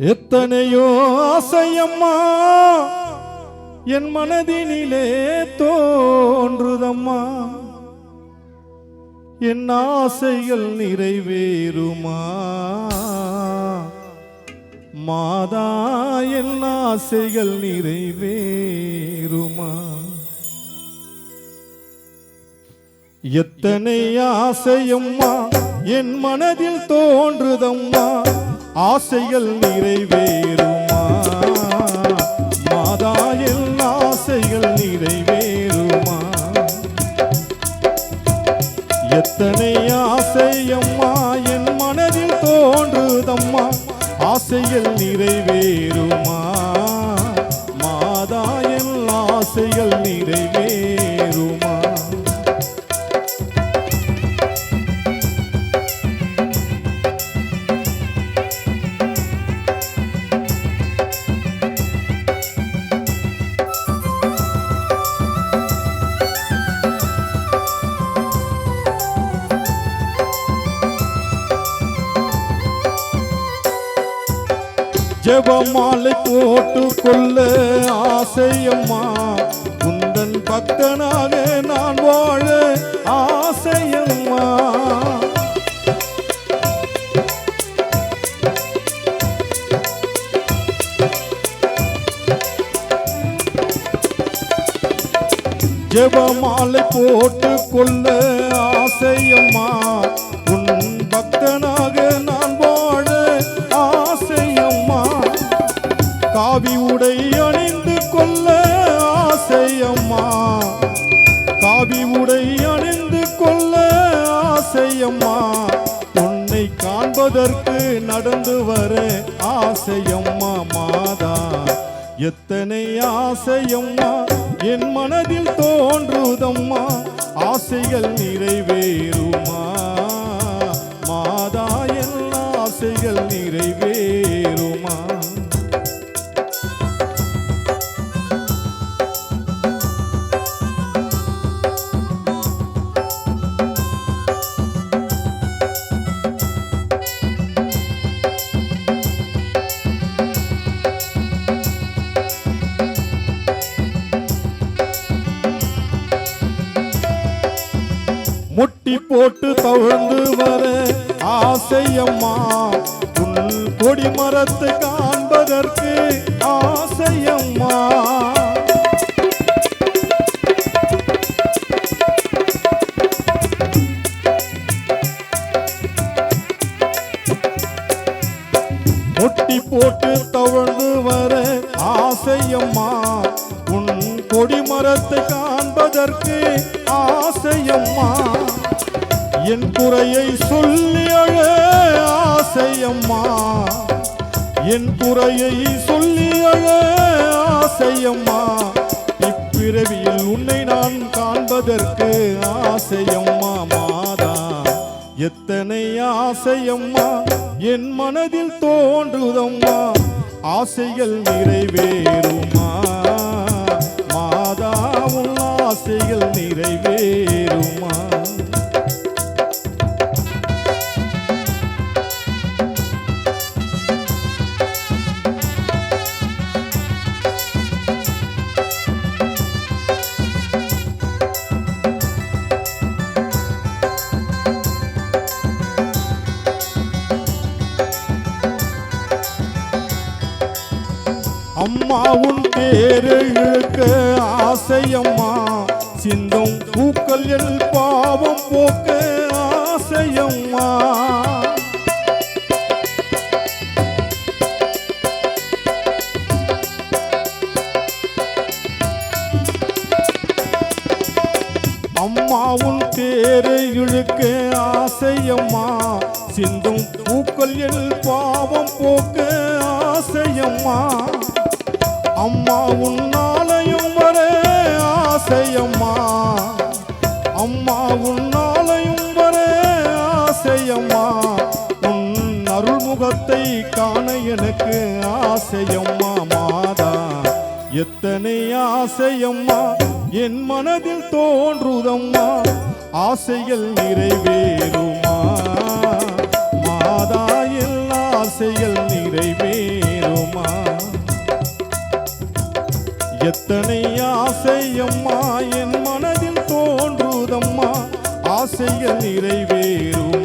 எத்தனையோ ஆசையம்மா என் மனதினிலே தோன்றுதம்மா. என் ஆசைகள் நிறைவேறுமா. மாதா என் ஆசைகள் நிறைவேறுமா. எத்தனை ஆசையம்மா என் மனதில் தோன்றுதம்மா. ஆசைகள் நிறைவேறுமா? மாதா என் ஆசைகள் நிறைவேறுமா? எத்தனை ஆசையம்மா என் மனதில் தோன்றுதம்மா? ஆசைகள் நிறைவேறுமா? மாதா என் ஆசைகள் நிறைவேறுமா ஜெபமாலை போட்டு கொள்ள ஆசையம்மா. உந்தன் பக்தனாக நான் வாழ ஆசையம்மா. ஜெபமாலை போட்டு கொள்ள ஆசையம்மா. காவி உடை அணிந்து கொள்ள ஆசையம்மா காவி உடை அணிந்து கொள்ள ஆசையம்மா உன்னை காண்பதற்கு நடந்து வர ஆசையம்மா மாதா. எத்தனை ஆசையம்மா என் மனதில் தோன்றுதம்மா. ஆசைகள் நிறைவேறுமா. முட்டி போட்டு தவழ்ந்து வர ஆசையம்மா. உன் கொடி மரத்தை காண்பதற்கு ஆசையம்மா. முட்டி போட்டு தவழ்ந்து வர ஆசையம்மா. உன் கொடி மரத்தை காண்பதற்கு ஆசையம்மா. என் குறையை சொல்லி அழ ஆசையம்மா. என் குறையை சொல்லி அழ ஆசையம்மா. இப்பிறவியில் உன்னை நான் காண்பதற்கு ஆசையம்மா மாதா. எத்தனை ஆசையம்மா என் மனதில் தோன்றுதம்மா. ஆசைகள் நிறைவேறுமா மாதா உன் ஆசைகள் நிறைவேறுமா அம்மா உன் பேரழுக்க ஆசையம்மா. சிந்தும் பூக்கள் என் பாவம் போக்க ஆசையம்மா. அம்மா உன் பேரை இழுக்க ஆசையம்மா. சிந்தும் பூக்கள் என் பாவம் போக்க ஆசையம்மா. அம்மா உன் ஆலயம் வர ஆசையம்மா. அம்மா உன்னாலையும் ஆலயம் வர ஆசையம்மா. உன் அருள்முகத்தை காண எனக்கு ஆசையம்மா மாதா. எத்தனை ஆசையம்மா என் மனதில் தோன்றுதம்மா. ஆசைகள் நிறைவேறுமா. மாதா எல்லா ஆசைகள் நிறைவே எத்தனை ஆசையம்மா என் மனதில் தோன்றுதம்மா? ஆசைகள் நிறைவேறும்.